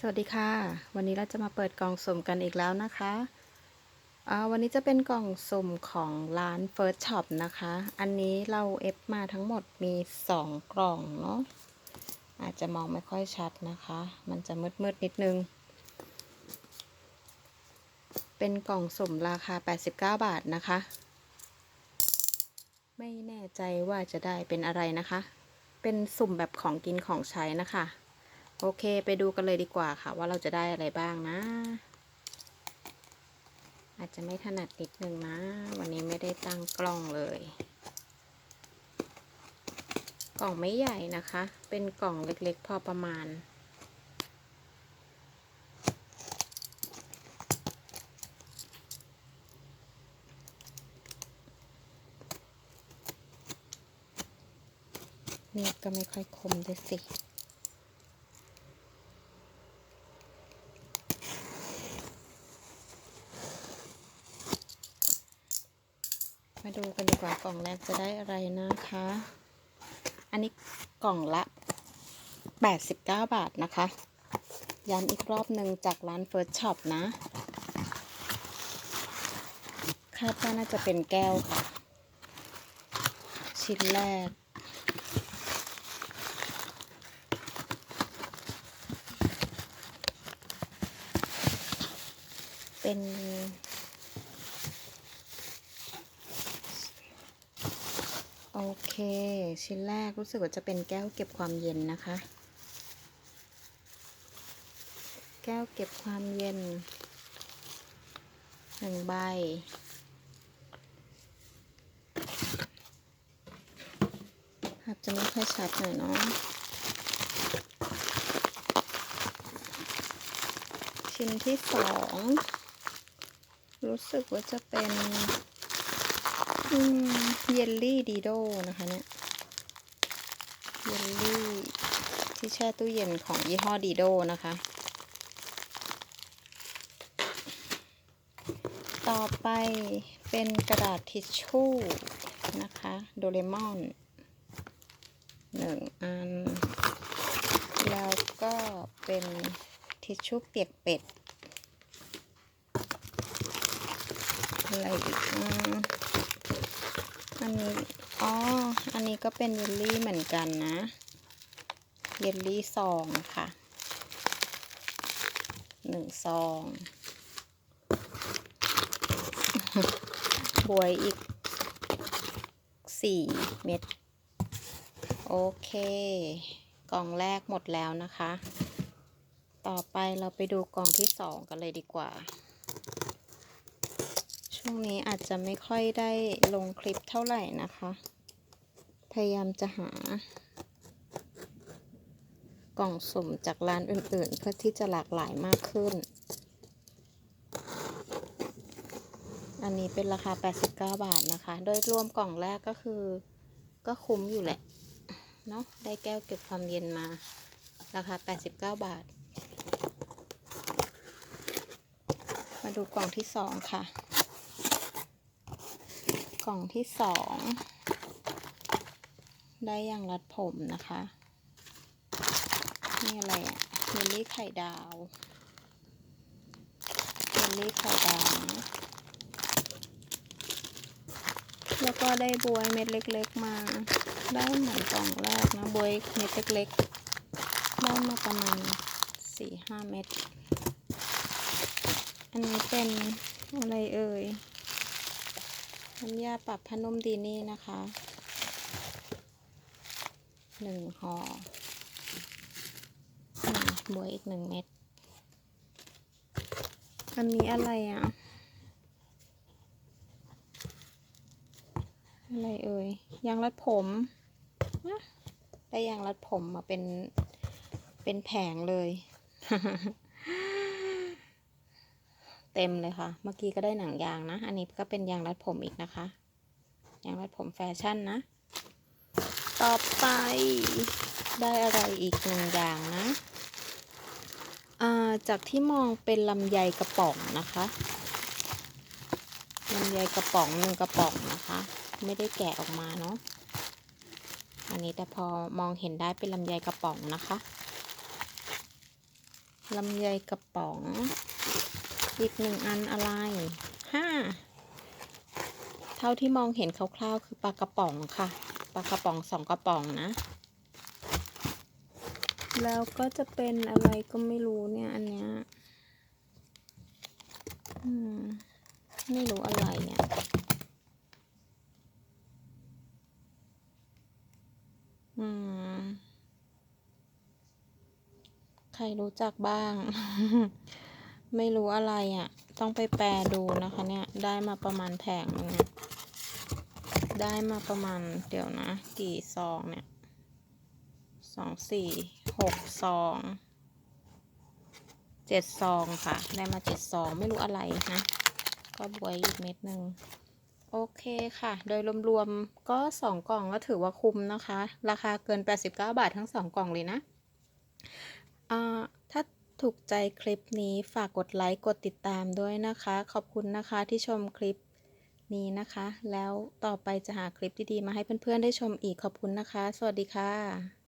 สวัสดีค่ะ วันนี้เราจะมาเปิดกล่องสุ่มกันอีกแล้วนะคะวันนี้จะเป็นกล่องสุ่มของร้าน First Shop นะคะ อันนี้เราเอฟมาทั้งหมดมี 2 กล่องเนาะอาจจะมองไม่ค่อยชัดนะคะ มันจะมืดๆนิดนึง เป็นกล่องสุ่มราคา 89 บาทนะคะ ไม่แน่ใจว่าจะได้เป็นอะไรนะคะ เป็นสุ่มแบบของกินของใช้นะคะ โอเค ไปดูกันเลยดีกว่าค่ะ ว่าเราจะได้อะไรบ้างนะ อาจจะไม่ถนัดนิดนึงนะ วันนี้ไม่ได้ตั้งกล้องเลย กล่องไม่ใหญ่นะคะ เป็นกล่องเล็กๆ พอประมาณเนี่ยก็ไม่ค่อยคมด้วยสิ ดูกันดีกว่ากล่องแรกจะได้อะไรนะคะ อันนี้กล่องละ 89 บาทนะคะ ย้ำอีกรอบหนึ่งจากร้าน First Shop นะ คาดว่าน่าจะเป็นแก้วค่ะ ชิ้นแรกเป็น โอเค ชิ้นแรกรู้สึกว่าจะเป็นแก้วเก็บความเย็นนะคะ แก้วเก็บความเย็นหนึ่งใบ ภาพจะไม่ค่อยชัดหน่อยเนาะชิ้นที่สอง รู้สึกว่าจะเป็น อืมเยลลี่ดีโดนะคะเนี่ยเยลลี่ที่แช่ตู้เย็นของยี่ห้อดีโดนะคะ ต่อไปเป็นกระดาษทิชชู่นะคะ โดเรมอนหนึ่งอัน แล้วก็เป็นทิชชู่เปียกเป็ดอะไรอีกอ่า อันนี้ อ๋อ อันนี้ก็เป็นเยลลี่เหมือนกันนะ เยลลี่ซองค่ะหนึ่งซองบวยอีกสี่เม็ด โอเค กล่องแรกหมดแล้วนะคะ ต่อไปเราไปดูกล่องที่สองกันเลยดีกว่า ช่วงนี้อาจจะไม่ค่อยได้ลงคลิปเท่าไหร่นะคะ พยายามจะหากล่องสุ่มจากร้านอื่นๆ เพื่อที่จะหลากหลายมากขึ้น อันนี้เป็นราคา 89 บาทนะคะ โดยรวมกล่องแรกก็คือก็คุ้มอยู่แหละ เนาะได้แก้วเก็บความเย็นมา ราคา 89 บาท มาดูกล่องที่สองค่ะ กล่องที่สอง ได้อย่างรัดผมนะคะ นี่อะไรอะเยลลี่ไข่ดาวเยลลี่ไข่ดาวนะแล้วก็ได้บวยเม็ดเล็ก ๆ มา ได้เหมือนกล่องแรกนะบวยเม็ดเล็กๆได้มาประมาณสี่ห้าเม็ด อันนี้เป็น น้ำยาปรับผ้านุ่มดีนี่นะคะหนึ่งห่ออืมบวยอีกหนึ่งเม็ด อันนี้อะไรอะ อะไรเอ่ย ยางรัดผมได้ยางรัดผมมาเป็น เป็นแผงเลย เต็มเลยค่ะ เมื่อกี้ก็ได้หนังยางนะ อันนี้ก็เป็นยางรัดผมอีกนะคะ ยางรัดผมแฟชั่นนะ ต่อไปได้อะไรอีกหนึ่งอย่างนะอ่าจากที่มองเป็นลำไยกระป๋องนะคะลำไยกระป๋องหนึ่งกระป๋องนะคะ ไม่ได้แกะออกมาเนาะอันนี้แต่พอมองเห็นได้เป็นลำไยกระป๋องนะคะลำไยกระป๋อง อีกหนึ่งอันอะไรห้าเท่าที่มองเห็นคร่าวๆคือปลากระป๋องค่ะปลากระป๋องสองกระป๋องนะ แล้วก็จะเป็นอะไรก็ไม่รู้เนี่ยอันเนี้ยอืมไม่รู้อะไรเนี่ยอืมใครรู้จักบ้าง ไม่รู้อะไรอะ่ะ ต้องไปแปลดูนะคะเนี่ย ได้มาประมาณแผงนึงได้มาประมาณเดี๋ยวนะ กี่ซองเนี่ยสองสี่หกซองเจ็ดซองค่ะ ได้มาเจ็ดซองไม่รู้อะไรนะ ก็บวยอีกเม็ดหนึ่งโอเคค่ะ โดยรวมๆก็สองกล่องก็ถือว่าคุ้มนะคะ ราคาเกิน 89 บาททั้งสองกล่องเลยนะอ่า ถูกใจคลิปนี้ฝากกดไลค์กดติดตามด้วยนะคะ ขอบคุณนะคะที่ชมคลิปนี้นะคะ แล้วต่อไปจะหาคลิปดีๆมาให้เพื่อนๆได้ชมอีกขอบคุณนะคะ สวัสดีค่ะ